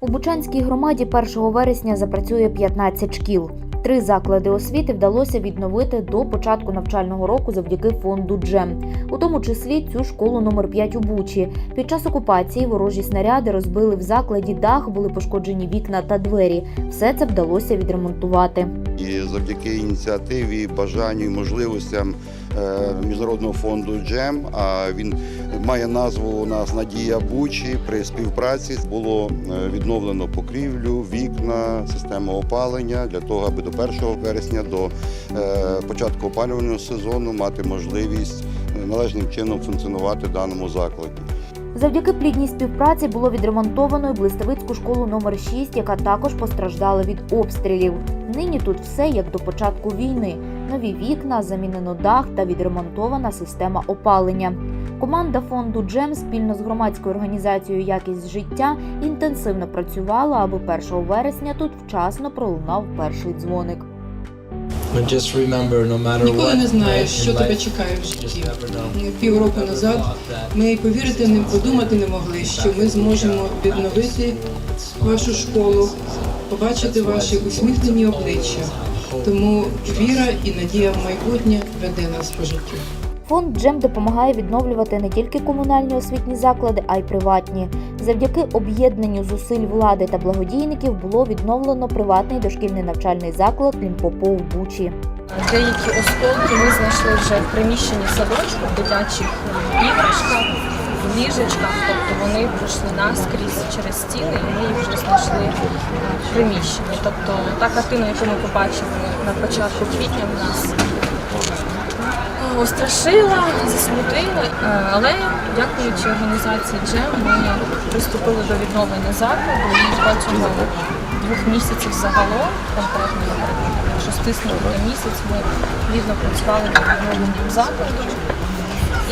У Бучанській громаді 1 вересня запрацює 15 шкіл. Три заклади освіти вдалося відновити до початку навчального року завдяки фонду Джем, у тому числі цю школу номер 5 у Бучі. Під час окупації ворожі снаряди розбили в закладі дах, були пошкоджені вікна та двері. Все це вдалося відремонтувати. І завдяки ініціативі, бажанню і можливостям міжнародного фонду Джем, а він має назву у нас Надія Бучі. При співпраці було е, відновлено покрівлю, вікна, систему опалення для того, аби до 1 вересня, до е, початку опалювального сезону мати можливість е, належним чином функціонувати в даному закладі. Завдяки плідній співпраці було відремонтовано і Блиставицьку школу номер 6, яка також постраждала від обстрілів. Нині тут все як до початку війни: нові вікна, замінено дах та відремонтована система опалення. Команда фонду Джем спільно з громадською організацією Якість життя інтенсивно працювала, аби 1 вересня тут вчасно пролунав перший дзвоник. Ніколи не знаєш, що тебе чекає в житті. Півроку назад ми повірити не подумати не могли, що ми зможемо відновити вашу школу, побачити ваші усміхнені обличчя. Тому віра і надія в майбутнє веде нас по життю. Фонд Джем допомагає відновлювати не тільки комунальні освітні заклади, а й приватні. Завдяки об'єднанню зусиль влади та благодійників було відновлено приватний дошкільний навчальний заклад Лімпопо в Бучі. Деякі осколки ми знайшли вже в приміщенні садочку, в дитячих іграшках, в. Тобто вони пройшли наскрізь через стіни, і ми їх вже знайшли е, в приміщенні. Тобто та картина, яку ми побачили на початку квітня, в нас е, острашила, засмутила. Е, Але дякуючи організації Джем, ми приступили до відновлення закладу і протягом двох місяців загалом, конкретно шостисний місяць, ми плідно працювали над відновленням закладу.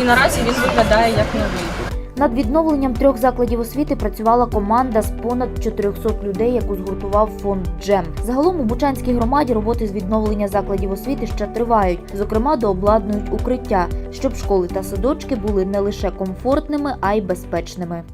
І наразі він виглядає як новий. Над відновленням трьох закладів освіти працювала команда з понад 400 людей, яку згуртував фонд Джем. Загалом у Бучанській громаді роботи з відновлення закладів освіти ще тривають. Зокрема, дообладнують укриття, щоб школи та садочки були не лише комфортними, а й безпечними.